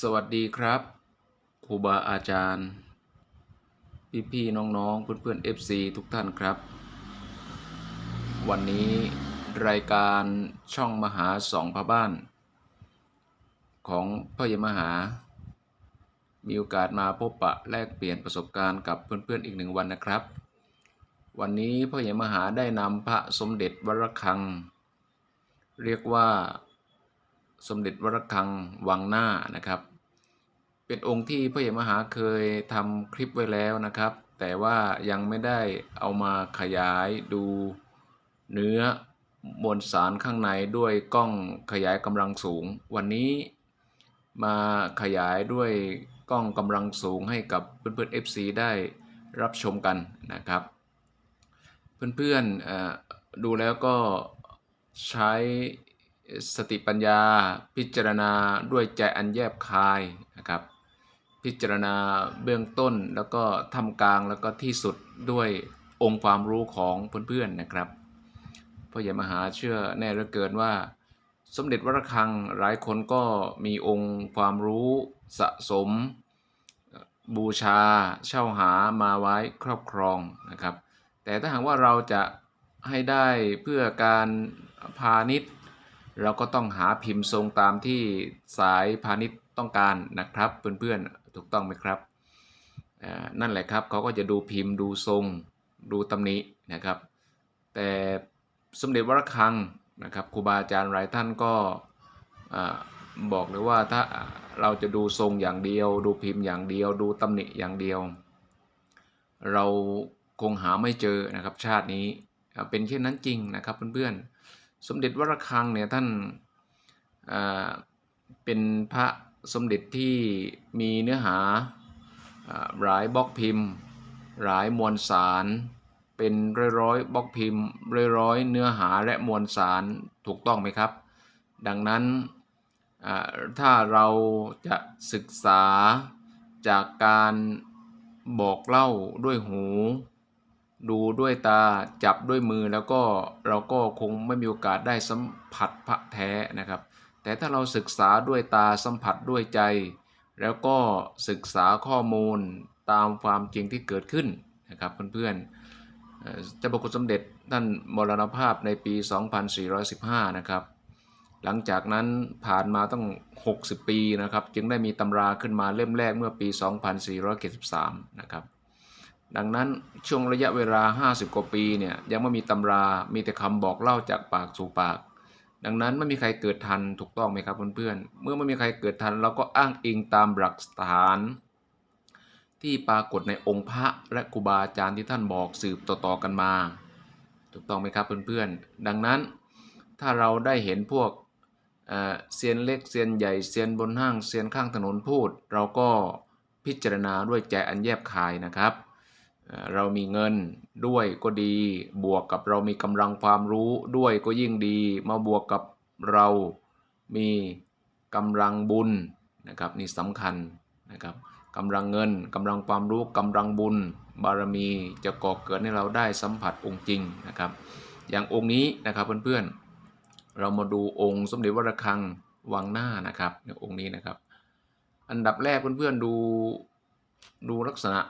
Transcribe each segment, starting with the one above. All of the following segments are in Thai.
สวัสดีครับครูบาอาจารย์ พี่พี่ๆน้องๆเพื่อนเพื่อนๆ FC ทุกท่านครับ วันนี้รายการช่องมหาสองพระบ้าน ของพ่อใหญ่มหา มีโอกาสมาพบปะแลกเปลี่ยนประสบการณ์กับเพื่อนๆอีกหนึ่งวันนะครับ วันนี้พ่อใหญ่มหาได้นำพระสมเด็จวรคัง เรียกว่า สมเด็จวรคังวังหน้านะครับ เป็นองค์ที่พระเอกมหาเคยทำคลิปไว้แล้วนะครับ แต่ว่ายังไม่ได้เอามาขยายดูเนื้อมวลสารข้างในด้วยกล้องขยายกำลังสูง วันนี้มาขยายด้วยกล้องกำลังสูงให้กับเพื่อนๆ FC ได้รับชมกันนะครับ เพื่อนๆดูแล้วก็ใช้ สติปัญญาพิจารณาด้วยใจอันแยบคายนะครับ พิจารณาเบื้องต้นแล้วก็ทำกลางแล้วก็ที่สุดด้วยองค์ความรู้ของเพื่อนๆนะครับพ่อใหญ่มหาเชื่อแน่เหลือเกินว่า สมเด็จวรคังหลายคนก็มีองค์ความรู้สะสม บูชาเช่าหามาไว้ครอบครองนะครับ แต่ถ้าหากว่าเราจะให้ได้เพื่อการพาณิชย์ เราก็ต้องหาพิมพ์ทรงตามที่สายพาณิชย์ต้องการนะครับ เพื่อนๆถูกต้องไหมครับนั่นแหละครับเขาก็จะดูพิมพ์ดูทรงดูตำหนินะครับ แต่สมเด็จวรคังนะครับครูบาอาจารย์หลายท่านก็อบอกเลยว่าถ้าเราจะดูทรงอย่างเดียว ดูพิมพ์อย่างเดียว ดูตำหนิอย่างเดียว เราคงหาไม่เจอนะครับชาตินี้เป็นเช่นนั้นจริงนะครับเพื่อนๆ สมเด็จวรคังเนี่ยท่านอ่าเป็นพระสมเด็จที่มีเนื้อหาอ่าหลายบล็อกพิมพ์ หลายมวลสาร เป็นร้อยๆบล็อกพิมพ์ร้อยๆเนื้อหาและมวลสารถูกต้องไหมครับ ดังนั้นอ่าถ้าเราจะศึกษาจากการบอกเล่าด้วยหู ดูด้วยตาจับด้วยมือแล้วก็เราก็คงไม่มีโอกาสได้สัมผัสพระแท้นะครับ แต่ถ้าเราศึกษาด้วยตาสัมผัสด้วยใจ แล้วก็ศึกษาข้อมูลตามความจริงที่เกิดขึ้นนะครับเพื่อนๆเจ้าพระคุณสมเด็จท่านมรณภาพในปี 2415 นะครับ หลังจากนั้นผ่านมาต้อง60 ปีนะครับ จึงได้มีตำราขึ้นมาเล่มแรกเมื่อปี 2473 นะครับ ดังนั้นช่วงระยะเวลา 50 กว่าปีเนี่ยยังไม่มีตำรา มีแต่คำบอกเล่าจากปากสู่ปาก ดังนั้นไม่มีใครเกิดทันถูกต้องไหมครับเพื่อนๆ เมื่อไม่มีใครเกิดทันเราก็อ้างอิงตามหลักฐาน ที่ปรากฏในองค์พระและครูบาอาจารย์ที่ท่านบอกสืบต่อๆกันมา ถูกต้องไหมครับเพื่อนๆ ดังนั้นถ้าเราได้เห็นพวกเเซียนเล็กเซียนใหญ่เซียนบนห้างเซียนข้างถนนพูด เราก็พิจารณาด้วยใจอันแยบคายนะครับ เรามีเงินด้วยก็ดี บวกกับเรามีกำลังความรู้ด้วยก็ยิ่งดี มาบวกกับเรามีกำลังบุญนะครับนี่สำคัญนะครับกำลังเงินกำลังความรู้กำลังบุญ บารมีจะก่อเกิดให้เราได้สัมผัสองค์จริงนะครับ อย่างองค์นี้นะครับเพื่อนๆ เรามาดูองค์สมเด็จวรคังวังหน้านะครับในองค์นี้นะครับ อันดับแรกเพื่อนๆดูดูลักษณะ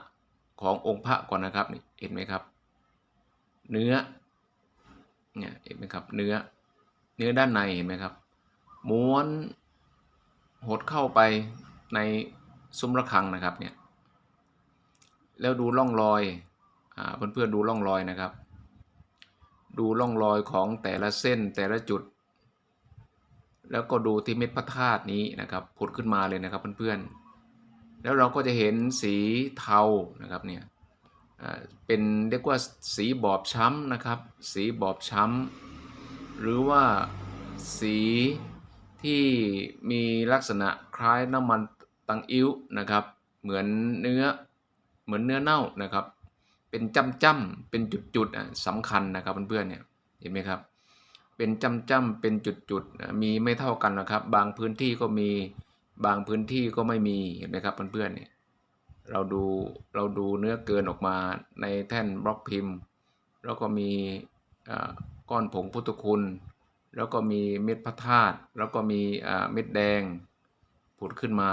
ขององค์พระก่อนนะครับนี่เห็นไหมครับ เนื้อเนี่ยเห็นไหมครับเนื้อเนื้อด้านในเห็นไหมครับ ม้วนหดเข้าไปในซุ้มระฆังนะครับเนี่ยแล้วดูร่องรอยอ่าเพื่อนๆดูร่องรอยนะครับ ดูร่องรอยของแต่ละเส้นแต่ละจุด แล้วก็ดูที่เม็ดพระธาตุนี้นะครับผุดขึ้นมาเลยนะครับเพื่อนๆ แล้วเราก็จะเห็นสีเทานะครับเนี่ยเป็นเรียกว่าสีบอบช้ำนะครับ สีบอบช้ำหรือว่าสีที่มีลักษณะคล้ายน้ำมันตังอิ้วนะครับ เหมือนเนื้อเหมือนเนื้อเน่านะครับ เป็นจ้ำๆเป็นจุดๆอะสำคัญนะครับเพื่อนๆเนี่ยเห็นไหมครับ เป็นจ้ำๆเป็นจุดๆอะมีไม่เท่ากันนะครับ บางพื้นที่ก็มี บางพื้นที่ก็ไม่มีเห็นไหมครับเพื่อนๆเนี่ยเราดูเราดูเนื้อเกินออกมาในแท่นบล็อกพิมพ์ แล้วก็มีก้อนผงพุทธคุณ แล้วก็มีเม็ดพระธาตุแล้วก็มีเม็ดแดงผุดขึ้นมา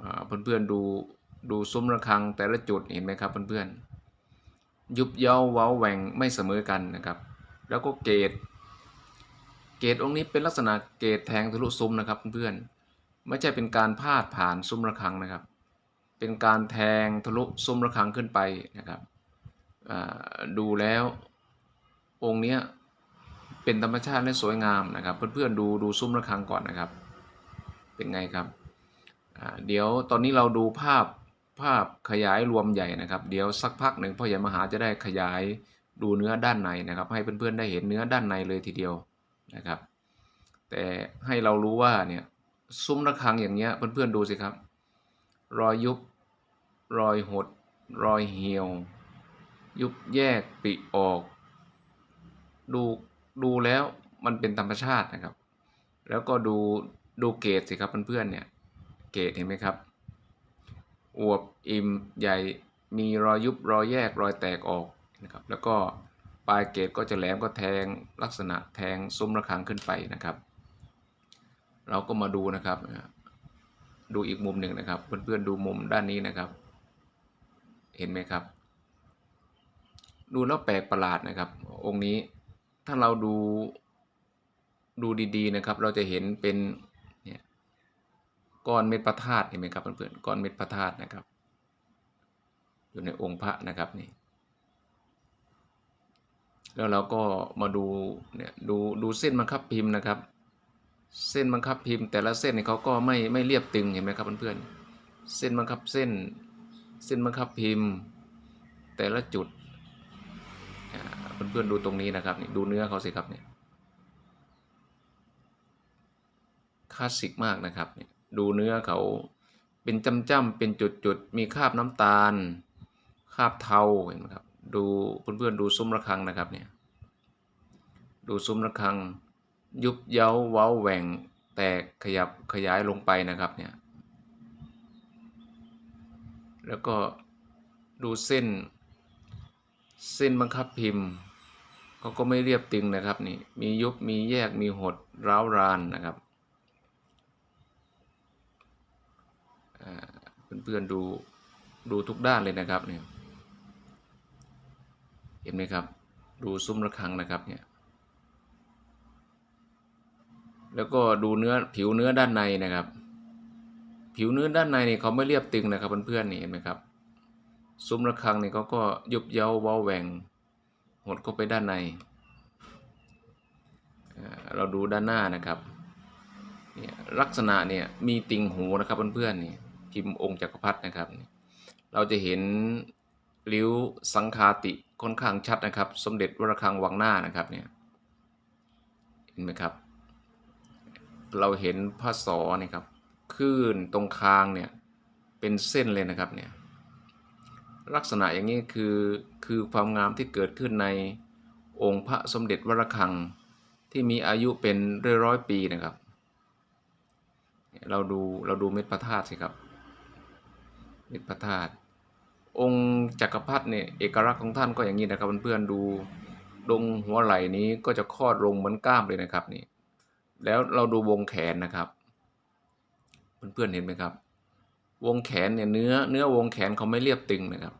อ่าเพื่อนๆดูดูซุ้มระฆังแต่ละจุดเห็นไหมครับเพื่อนๆยุบเย้าเว้าแหว่งไม่เสมอกันนะครับ แล้วก็เกตเกตองค์นี้เป็นลักษณะเกตแทงทะลุซุ้มนะครับเพื่อนๆ ไม่ใช่เป็นการพาดผ่านซุ้มระฆังนะครับ เป็นการแทงทะลุซุ้มระฆังขึ้นไปนะครับดูแล้วองค์นี้เป็นธรรมชาติและสวยงามนะครับ เพื่อนๆดูดูซุ้มระฆังก่อนนะครับ เป็นไงครับเดี๋ยวตอนนี้เราดูภาพภาพขยายรวมใหญ่นะครับ เดี๋ยวสักพักหนึ่งพ่อใหญ่มหาจะได้ขยายดูเนื้อด้านในนะครับ ให้เพื่อนๆได้เห็นเนื้อด้านในเลยทีเดียวนะครับ แต่ให้เรารู้ว่าเนี่ย ซุ้มระฆังอย่างเงี้ยเพื่อนๆดูสิครับ รอยยุบ รอยหด รอยเหี่ยว ยุบแยกปริออก ดูดูแล้วมันเป็นธรรมชาตินะครับ แล้วก็ดูดูเกรดสิครับเพื่อนๆเนี่ยเกรดเห็นไหมครับ อวบอิ่มใหญ่มีรอยยุบรอยแยกรอยแตกออกนะครับแล้วก็ปลายเกรดก็จะแหลมก็แทงลักษณะแทงซุ้มระฆังขึ้นไปนะครับ เราก็มาดูนะครับ ดูอีกมุมหนึ่งนะครับ เพื่อนๆดูมุมด้านนี้นะครับ เห็นไหมครับ ดูแล้วแปลกประหลาดนะครับ องค์นี้ถ้าเราดูดูดีๆนะครับ เราจะเห็นเป็นเนี่ยก้อนเม็ดพระธาตุเห็นไหมครับเพื่อนๆก้อนเม็ดพระธาตุนะครับ อยู่ในองค์พระนะครับนี่แล้วเราก็มาดูเนี่ยดูดูเส้นบังคับพิมพ์นะครับ เส้นบังคับพิมพ์ แต่ละเส้นเนี่ยเขาก็ไม่ไม่เรียบตึงเห็นไหมครับเพื่อนๆเส้นบังคับเส้น เส้นบังคับพิมพ์ แต่ละจุดอ่าเพื่อนๆดูตรงนี้นะครับนี่ดูเนื้อเขาสิครับเนี่ยคลาสสิกมากนะครับเนี่ยดูเนื้อเขาเป็นจ้ำๆเป็นจุดๆมีคราบน้ำตาลคราบเทาเห็นไหมครับดูเพื่อนๆดูซุ้มระฆังนะครับเนี่ยดูซุ้มระฆัง ยุบเย้าเว้าแหว่งแตกขยับขยายลงไปนะครับเนี่ยแล้วก็ดูเส้น เส้นบังคับพิมพ์เขาก็ไม่เรียบตึงนะครับนี่มียุบมีแยกมีหดร้าวรานนะครับเพื่อนๆดูดูทุกด้านเลยนะครับเนี่ยเห็นไหมครับ ดูซุ้มระฆังนะครับเนี่ย แล้วก็ดูเนื้อผิวเนื้อด้านในนะครับ ผิวเนื้อด้านในนี่เขาไม่เรียบตึงนะครับเพื่อนๆนี่เห็นไหมครับ ซุ้มระฆังนี่เขาก็ยุบเย้าเว้าแหว่งหดเข้าไปด้านใน เราดูด้านหน้านะครับเนี่ยลักษณะเนี่ยมีติ่งหูนะครับเพื่อนๆนี่พิมพ์องค์จักรพรรดินะครับ เราจะเห็นริ้วสังคาติค่อนข้างชัดนะครับ สมเด็จวรคังวังหน้านะครับเนี่ยเห็นไหมครับ เราเห็นพระศอนี่ครับคลื่นตรงคางเนี่ยเป็นเส้นเลยนะครับเนี่ยลักษณะอย่างนี้คือคือความงามที่เกิดขึ้นในองค์พระสมเด็จวรคังที่มีอายุเป็นร้อยร้อยปีนะครับ เราดูเราดูเม็ดพระธาตุสิครับ เม็ดพระธาตุองค์จักรพรรดิเนี่ยเอกลักษณ์ของท่านก็อย่างนี้นะครับเพื่อนๆดูตรงหัวไหล่นี้ก็จะคลอดลงเหมือนกล้ามเลยนะครับนี่ แล้วเราดูวงแขนนะครับ เพื่อนๆเห็นไหมครับ วงแขนเนี่ยเนื้อเนื้อวงแขนเขาไม่เรียบตึงนะครับ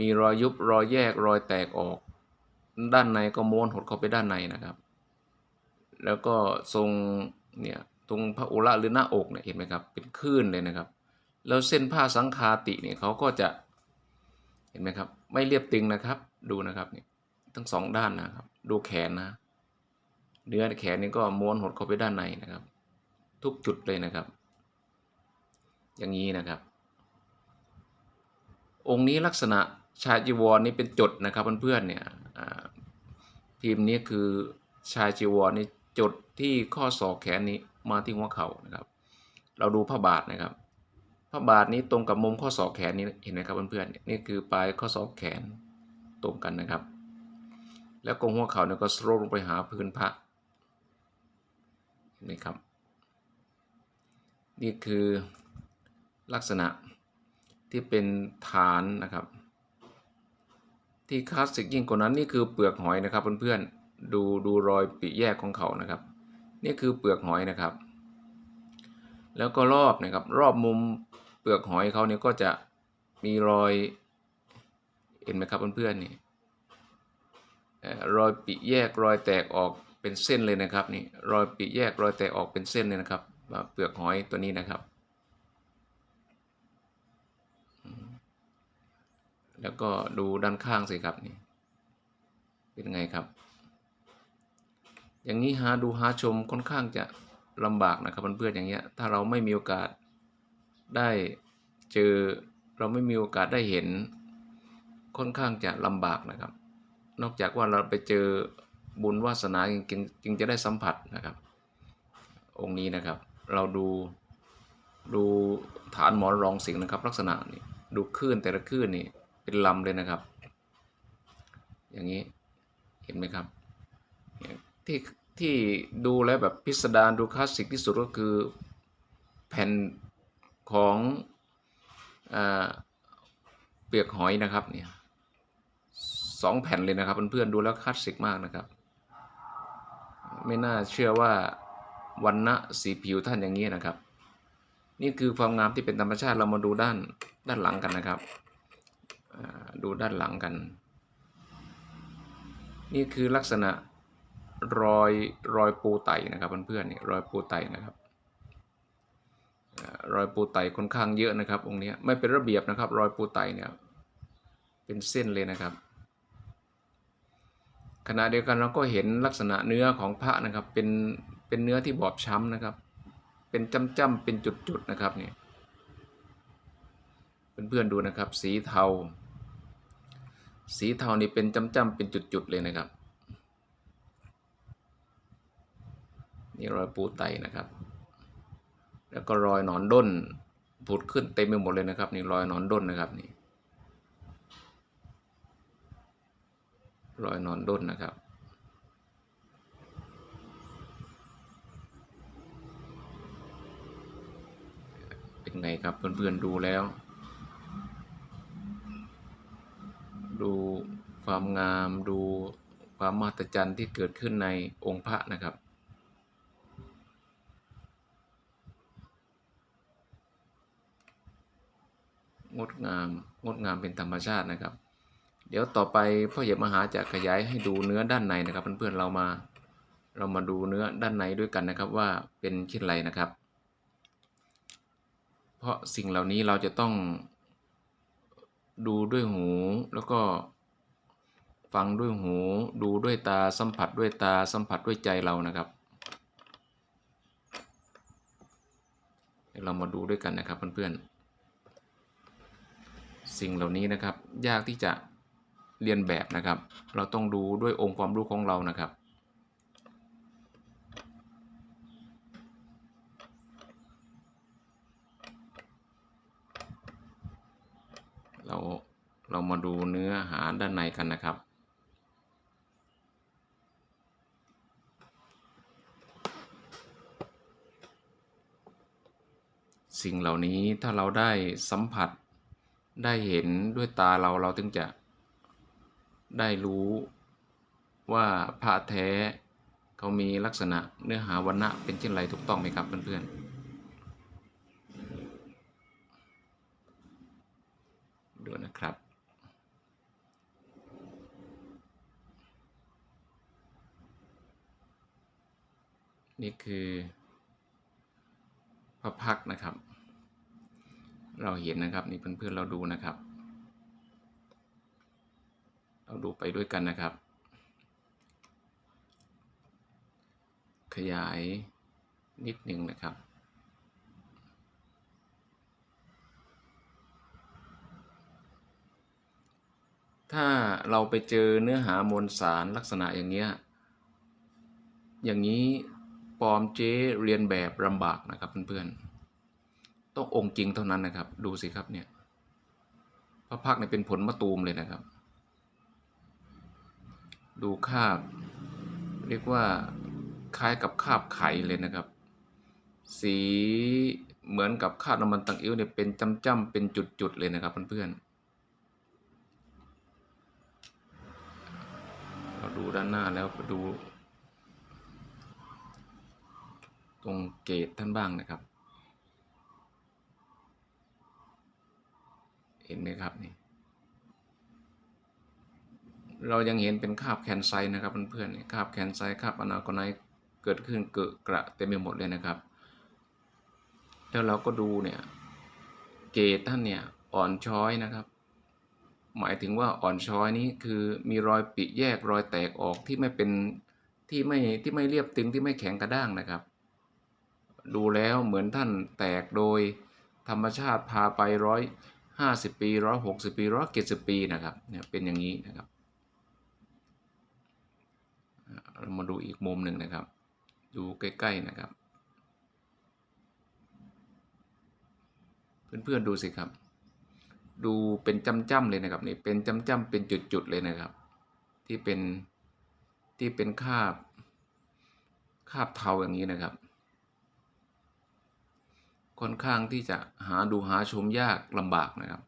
มีรอยยุบรอยแยกรอยแตกออก ด้านในก็ม้วนหดเข้าไปด้านในนะครับ แล้วก็ทรงเนี่ยตรงพระอุระหรือหน้าอกเนี่ยเห็นไหมครับ เป็นคลื่นเลยนะครับ แล้วเส้นผ้าสังคาติเนี่ยเขาก็จะเห็นไหมครับ ไม่เรียบตึงนะครับ ดูนะครับเนี่ยทั้งสองด้านนะครับ ดูแขนนะ เนื้อแขนนี่ก็ม้วนหดเข้าไปด้านในนะครับ ทุกจุดเลยนะครับ อย่างนี้นะครับ องค์นี้ลักษณะชายจีวรนี่เป็นจดนะครับเพื่อนๆเนี่ยพิมพ์นี้คือชายจีวรนี่จดที่ข้อศอกแขนนี้มาที่หัวเข่านะครับ เราดูผ้าบาทนะครับผ้าบาทนี้ตรงกับมุมข้อศอกแขนนี้เห็นไหมครับเพื่อนๆนี่คือปลายข้อศอกแขนตรงกันนะครับ แล้วก็หัวเข่าเนี่ยก็สโลลงไปหาพื้นพระ นไหมครับ นี่คือลักษณะที่เป็นฐานนะครับ ที่คลาสสิกยิ่งกว่านั้นนี่คือเปลือกหอยนะครับเพื่อนๆดูดูรอยปีแยกของเขานะครับ นี่คือเปลือกหอยนะครับ แล้วก็รอบนะครับรอบมุมเปลือกหอยเขาเนี่ยก็จะมีรอยเห็นไหมครับเพื่อนๆนี่รอยปิแยกรอยแตกออก เป็นเส้นเลยนะครับนี่รอยปิแยกรอยแตกออกเป็นเส้นเลยนะครับเปลือกหอยตัวนี้นะครับ แล้วก็ดูด้านข้างสิครับนี่เป็นไงครับ อย่างนี้หาดูหาชมค่อนข้างจะลำบากนะครับเพื่อนๆอย่างเงี้ยถ้าเราไม่มีโอกาสได้เจอเราไม่มีโอกาสได้เห็นค่อนข้างจะลำบากนะครับ นอกจากว่าเราไปเจอ บุญวาสนาจึงจะได้สัมผัสนะครับ องค์นี้นะครับ เราดูดูฐานหมอนรองสิงนะครับ ลักษณะนี่ดูคลื่นแต่ละคลื่นนี่เป็นลำเลยนะครับ อย่างนี้เห็นไหมครับที่ที่ดูแล้วแบบพิสดารดูคลาสสิกที่สุดก็คือแผ่นของอเปลือกหอยนะครับเนี่ยสองแผ่นเลยนะครับเพื่อนๆดูแล้วคลาสสิกมากนะครับ ไม่น่าเชื่อว่าวันณะสีผิวท่านอย่างนี้นะครับ นี่คือความงามที่เป็นธรรมชาติเรามาดูด้านด้านหลังกันนะครับดูด้านหลังกัน นี่คือลักษณะรอยรอยปูไตนะครับเพื่อนๆนี่รอยปูไตนะครับรอยปูไตค่อนข้างเยอะนะครับองค์นี้ไม่เป็นระเบียบนะครับ รอยปูไตเนี่ยเป็นเส้นเลยนะครับ ขณะเดียวกันเราก็เห็นลักษณะเนื้อของพระนะครับ เป็นเป็นเนื้อที่บอบช้ำนะครับ เป็นจ้ำๆเป็นจุดๆนะครับเนี่ยเพื่อนๆดูนะครับ สีเทา สีเทานี่เป็นจ้ำๆเป็นจุดๆเลยนะครับนี่รอยปูไตนะครับ แล้วก็รอยหนอนด้นผุดขึ้นเต็มไปหมดเลยนะครับ นี่รอยหนอนด้นนะครับนี่ รอยนอนด้นนะครับ เป็นไงครับเพื่อนๆดูแล้ว ดูความงามดูความมหัศจรรย์ที่เกิดขึ้นในองค์พระนะครับงดงาม งดงามเป็นธรรมชาตินะครับ เดี๋ยวต่อไปพ่อเหยียบมหาจะขยายให้ดูเนื้อด้านในนะครับ เพื่อนๆเรามา เรามาดูเนื้อด้านในด้วยกันนะครับ ว่าเป็นเช่นไรนะครับ เพราะสิ่งเหล่านี้เราจะต้องดูด้วยหูแล้วก็ฟังด้วยหู ดูด้วยตาสัมผัสด้วยตาสัมผัสด้วยใจเรานะครับเดี๋ยวเรามาดูด้วยกันนะครับเพื่อนๆ สิ่งเหล่านี้นะครับ ยากที่จะ เรียนแบบนะครับ เราต้องดูด้วยองค์ความรู้ของเรานะครับเราเรามาดูเนื้อหาด้านในกันนะครับ สิ่งเหล่านี้ถ้าเราได้สัมผัสได้เห็นด้วยตาเราเราถึงจะ ได้รู้ว่าพระแท้เขามีลักษณะเนื้อหาวันณะเป็นเช่นไรถูกต้องไหมครับเพื่อนๆดูนะครับนี่คือพระพักนะครับ เราเห็นนะครับนี่เพื่อนๆเราดูนะครับ เราดูไปด้วยกันนะครับ ขยายนิดหนึ่งนะครับ ถ้าเราไปเจอเนื้อหามวลสารลักษณะอย่างเนี้ย อย่างนี้ปลอมเจ๊เรียนแบบลำบากนะครับเพื่อนๆ ต้ององค์จริงเท่านั้นนะครับ ดูสิครับเนี่ยพระพักเนี่ยเป็นผลมะตูมเลยนะครับ ดูคาบ เรียกว่าคล้ายกับคาบไข่เลยนะครับ สีเหมือนกับคาบน้ำมันตังอิ้วเนี่ยเป็นจ้ำๆเป็นจุดๆเลยนะครับเพื่อนๆเราดูด้านหน้าแล้วไปดู ตรงเกตท่านบ้างนะครับ เห็นไหมครับนี่ เรายังเห็นเป็นคาบแคนไซนะครับเพื่อนๆนี่คาบแคนไซคาบอนาโกไนท์เกิดขึ้นเกิดกระเต็มไปหมดเลยนะครับ แล้วเราก็ดูเนี่ยเกรดท่านเนี่ยอ่อนช้อยนะครับ หมายถึงว่าอ่อนช้อยนี้คือมีรอยปิแยกรอยแตกออกที่ไม่เป็นที่ไม่ที่ไม่เรียบตึงที่ไม่แข็งกระด้างนะครับ ดูแล้วเหมือนท่านแตกโดยธรรมชาติพาไปร้อยห้าสิบปีร้อยหกสิบปีร้อยเจ็ดสิบปีนะครับเนี่ยเป็นอย่างนี้นะครับอ่า เรามาดูอีกมุมหนึ่งนะครับ ดูใกล้ๆนะครับ เพื่อนๆดูสิครับ ดูเป็นจ้ำๆเลยนะครับนี่เป็นจ้ำๆเป็นจุดๆเลยนะครับ ที่เป็นที่เป็นคาบคาบเทาอย่างนี้นะครับ ค่อนข้างที่จะหาดูหาชมยากลำบากนะครับ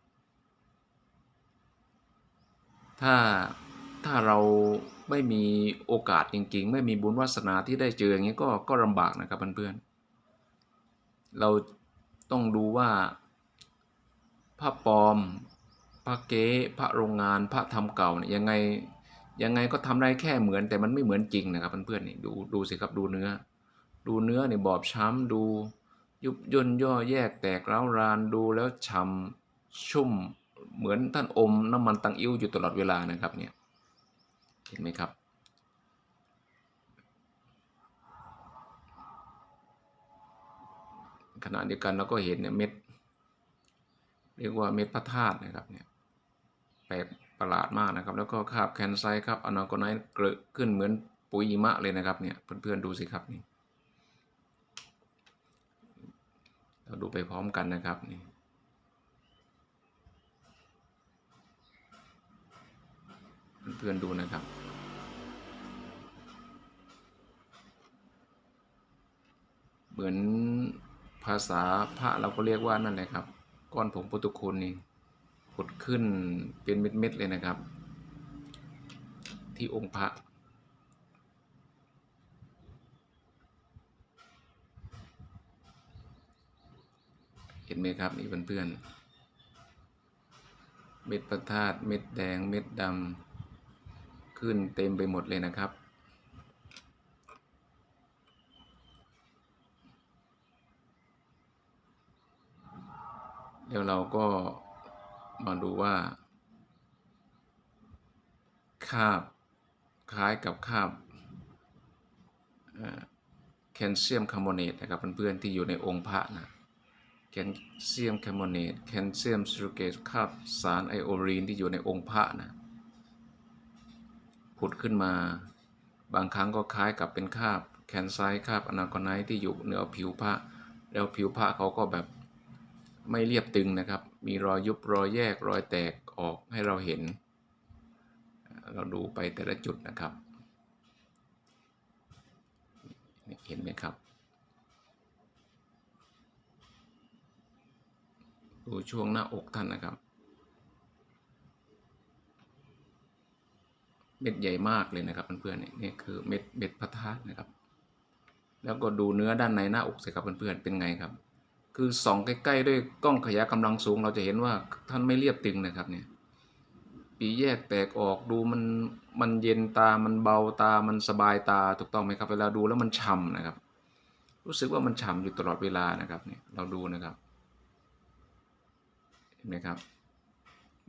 ถ้า ถ้าเราไม่มีโอกาสจริง ๆ ไม่มีบุญวาสนาที่ได้เจออย่างนี้ก็ก็ลำบากนะครับเพื่อนๆเราต้องดูว่าพระปลอมพระเก๊พระโรงงานพระทำเก่าเนี่ยยังไงยังไงก็ทำได้แค่เหมือนแต่มันไม่เหมือนจริงนะครับเพื่อนๆนี่ดูดูสิครับดูเนื้อ ดูเนื้อเนี่ยบอบช้ำดูยุบย่นย่อแยกแตกร้าวรานดูแล้วช้ำชุ่มเหมือนท่านอมน้ำมันตังอิ้วอยู่ตลอดเวลานะครับเนี่ย เห็นไหมครับ ขณะเดียวกันเราก็เห็นเนี่ยเม็ด เรียกว่าเม็ดพระธาตุนะครับเนี่ยแปลกประหลาดมากนะครับ แล้วก็คาบแคนไซครับอนาโกไนเกิดขึ้นเหมือนปุ๋ยหิมะเลยนะครับเนี่ยเพื่อนๆดูสิครับนี่เราดูไปพร้อมกันนะครับนี่เพื่อนๆดูนะครับ เหมือนภาษาพระเราก็เรียกว่านั่นแหละครับ ก้อนผงโปรตุคุณนี่ผุดขึ้นเป็นเม็ดๆเลยนะครับ ที่องค์พระเห็นไหมครับนี่เพื่อนๆเม็ดพระธาตเม็ดแดงเม็ดดำขึ้นเต็มไปหมดเลยนะครับ เดี๋ยวเราก็มาดูว่า คาบคล้ายกับคาบแคลเซียมคาร์บอเนตนะครับเพื่อนๆที่อยู่ในองค์พระนะแคลเซียมคาร์บอเนตแคลเซียมซิลูเกตคาบสารไอโอรีนที่อยู่ในองค์พระนะผุดขึ้นมา บางครั้งก็คล้ายกับเป็นคาบแคนไซคาบอนาโกไนท์ที่อยู่เหนือผิวพระแล้วผิวพระเขาก็แบบ ไม่เรียบตึงนะครับ มีรอยยุบรอยแยกรอยแตกออกให้เราเห็น เราดูไปแต่ละจุดนะครับ เห็นไหมครับดูช่วงหน้าอกท่านนะครับ เม็ดใหญ่มากเลยนะครับเพื่อนๆนี่นี่คือเม็ดเม็ดพระธาตุนะครับ แล้วก็ดูเนื้อด้านในหน้าอกสิครับเพื่อนๆเป็นไงครับ คือส่องใกล้ๆด้วยกล้องขยายกำลังสูง เราจะเห็นว่าท่านไม่เรียบตึงนะครับเนี่ยปีแยกแตกออกดูมันมันเย็นตามันเบาตามันสบายตาถูกต้องไหมครับ เวลาดูแล้วมันฉ่ำนะครับ รู้สึกว่ามันฉ่ำอยู่ตลอดเวลานะครับเนี่ยเราดูนะครับเห็นไหมครับ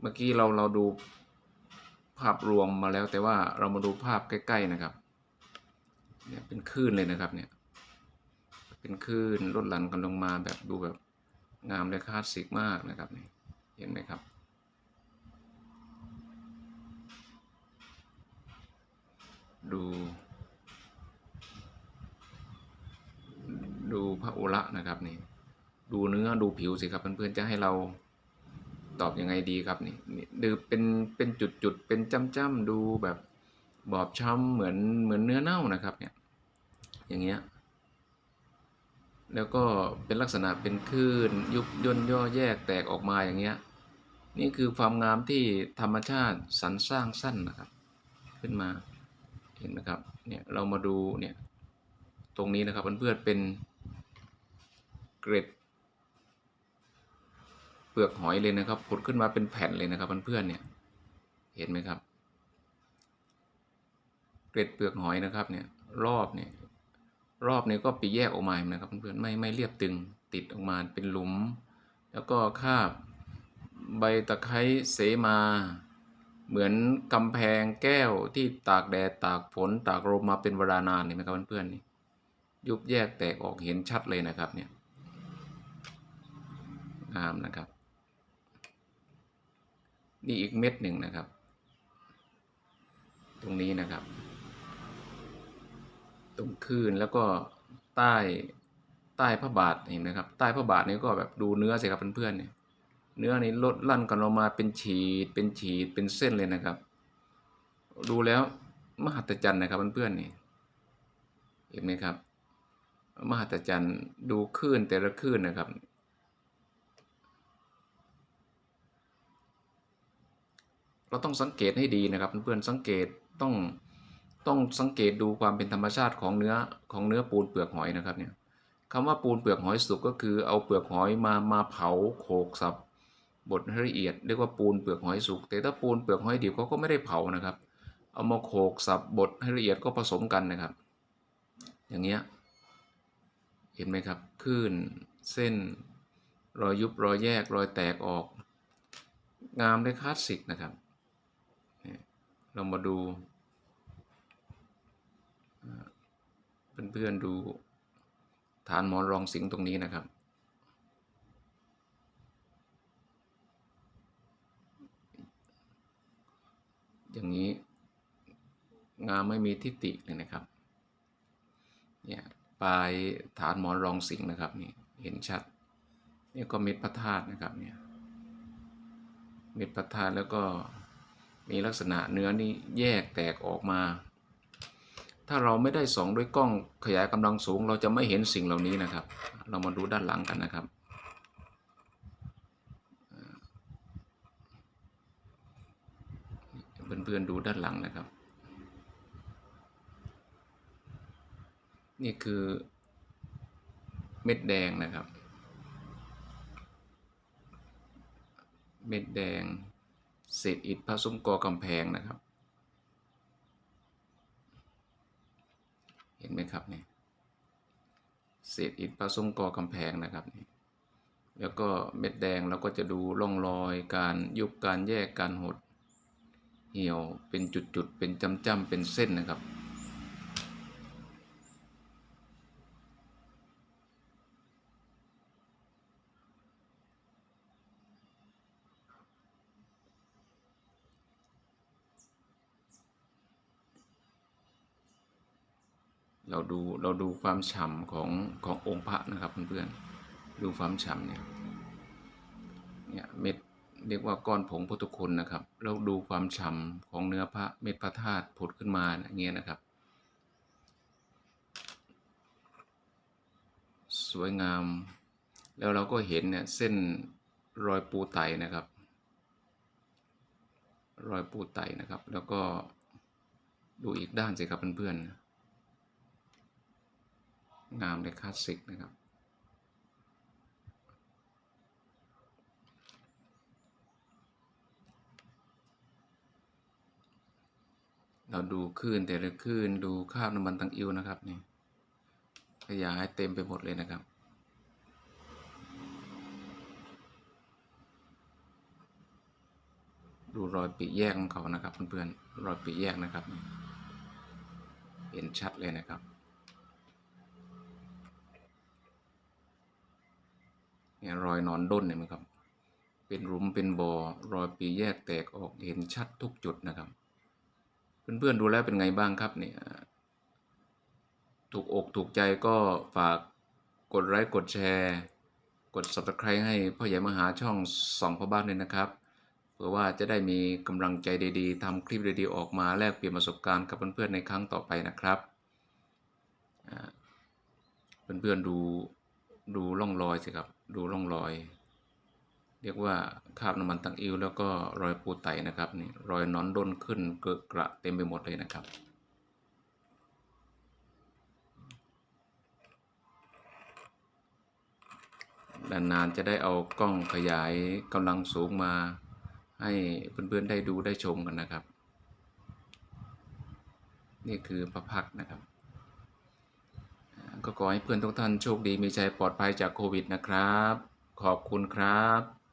เมื่อกี้เราเราดูภาพรวมมาแล้วแต่ว่าเรามาดูภาพใกล้ ๆนะครับเนี่ยเป็นคลื่นเลยนะครับเนี่ย เป็นคลื่นลดหลั่นกันลงมาแบบดูแบบงามและคลาสสิกมากนะครับนี่เห็นไหมครับ ดู ดูพระอุระนะครับนี่ดูเนื้อดูผิวสิครับเพื่อนๆจะให้เราตอบยังไงดีครับนี่นี่ดูเป็นเป็นจุดๆเป็นจ้ำๆดูแบบบอบช้ำเหมือนเหมือนเนื้อเน่านะครับเนี่ยอย่างเงี้ย แล้วก็เป็นลักษณะเป็นคลื่นยุบย่นย่อแยกแตกออกมาอย่างเงี้ยนี่คือความงามที่ธรรมชาติสรรสร้างสั้นนะครับ ขึ้นมาเห็นไหมครับเนี่ยเรามาดูเนี่ยตรงนี้นะครับเพื่อนๆเป็นเกร็ดเปลือกหอยเลยนะครับผุดขึ้นมาเป็นแผ่นเลยนะครับเพื่อนๆเนี่ยเห็นไหมครับ เกล็ดเปลือกหอยนะครับเนี่ยรอบเนี่ย รอบนี่ยก็ปีแยกออกมาเห็นไหมครับเพื่อนๆไม่ไม่เรียบตึงติดออกมาเป็นหลุม แล้วก็คาบใบตะไคร้เสมา เหมือนกำแพงแก้วที่ตากแดดตากฝนตากลมมาเป็นเวลานานเห็นไหมครับเพื่อนๆนี่ยุบแยกแตกออกเห็นชัดเลยนะครับเนี่ยงามนะครับ นี่อีกเม็ดหนึ่งนะครับ ตรงนี้นะครับ ตรงคืนแล้วก็ใต้ใต้พระบาทเห็นไหมครับ ใต้พระบาทนี่ก็แบบดูเนื้อสิครับเพื่อนๆเนี่ยเนื้อนี่ลดลั่นกันออกมาเป็นฉีดเป็นฉีดเป็นเส้นเลยนะครับ ดูแล้วมหัศจรรย์นะครับเพื่อนๆนี่เห็นไหมครับ มหัศจรรย์ดูคลื่นแต่ละคลื่นนะครับ เราต้องสังเกตให้ดีนะครับเพื่อนๆสังเกตต้อง ต้องสังเกตดูความเป็นธรรมชาติของเนื้อของเนื้อปูนเปลือกหอยนะครับเนี่ยคำว่าปูนเปลือกหอยสุกก็คือเอาเปลือกหอยมามาเผาโขกสับบดให้ละเอียดเรียกว่าปูนเปลือกหอยสุกแต่ถ้าปูนเปลือกหอยดิบเขาก็ไม่ได้เผานะครับ เอามาโขกสับบดให้ละเอียดก็ผสมกันนะครับ อย่างเงี้ยเห็นไหมครับคลื่นเส้น รอยยุบรอยแยกรอยแตกออก งามได้คลาสสิกนะครับเนี่ยเรามาดู เพื่อนๆดูฐานหมอนรองสิงตรงนี้นะครับ อย่างนี้งามไม่มีทิฏฐิเลยนะครับ เนี่ยปลายฐานหมอนรองสิงนะครับนี่เห็นชัด นี่ก็เม็ดพระธาตุนะครับเนี่ยเม็ดพระธาตุแล้วก็มีลักษณะเนื้อนี่แยกแตกออกมา ถ้าเราไม่ได้ส่องด้วยกล้องขยายกำลังสูง เราจะไม่เห็นสิ่งเหล่านี้นะครับ เรามาดูด้านหลังกันนะครับเพื่อนๆดูด้านหลังนะครับ นี่คือเม็ดแดงนะครับ เม็ดแดงเศษอิฐผสมกอกำแพงนะครับ ห็นไหมครับเนี่ยเศษอิฐผสมกอกำแพงนะครับนี่แล้วก็เม็ดแดงเราก็จะดูร่องรอยการยุบการแยกการหด เหี่ยวเป็นจุดๆเป็นจำๆเป็นเส้นนะครับ เราดูเราดูความฉ่ำของขององค์พระนะครับเพื่อนๆดูความฉ่ำเนี่ยเนี่ยเม็ดเรียกว่าก้อนผงพุทธคุณนะครับ เราดูความฉ่ำของเนื้อพระเม็ดพระธาตุผุดขึ้นมาอย่างเงี้ยนะครับ สวยงาม แล้วเราก็เห็นเนี่ยเส้นรอยปูไตนะครับ รอยปูไตนะครับ แล้วก็ดูอีกด้านสิครับเพื่อนๆ งามในคลาสสิกนะครับ เราดูคลื่นแต่ละคลื่นดูคราบน้ำมันตังอิวนะครับนี่ขยายเต็มไปหมดเลยนะครับดูรอยปีแยกของเขานะครับเพื่อนๆรอยปีแยกนะครับ เห็นชัดเลยนะครับ เนี่ยรอยนอนด้นเห็นไหมครับ เป็นหลุมเป็นบ่อรอยปีแยกแตกออกเห็นชัดทุกจุดนะครับ เพื่อนๆดูแล้วเป็นไงบ้างครับเนี่ยถูกอกถูกใจก็ฝากกดไลค์กดแชร์ กด subscribe ให้พ่อใหญ่มหาช่องสองพ่อบ้านเลยนะครับเพื่อว่าจะได้มีกำลังใจดีๆทำคลิปดีๆออกมาแลกเปลี่ยนประสบการณ์กับเพื่อนๆในครั้งต่อไปนะครับเพื่อนๆดูดูร่องรอยสิครับ ดูร่องรอย เรียกว่าคราบน้ำมันตังอิวแล้วก็รอยปูไตนะครับนี่รอยนอนด้นขึ้นเกอะกระเต็มไปหมดเลยนะครับดานานจะได้เอากล้องขยายกำลังสูงมาให้เพื่อนๆได้ดูได้ชมกันนะครับ นี่คือพระพักนะครับ ก็ขอให้เพื่อนทุกท่านโชคดีมีชัยปลอดภัยจากโควิดนะครับ ขอบคุณครับ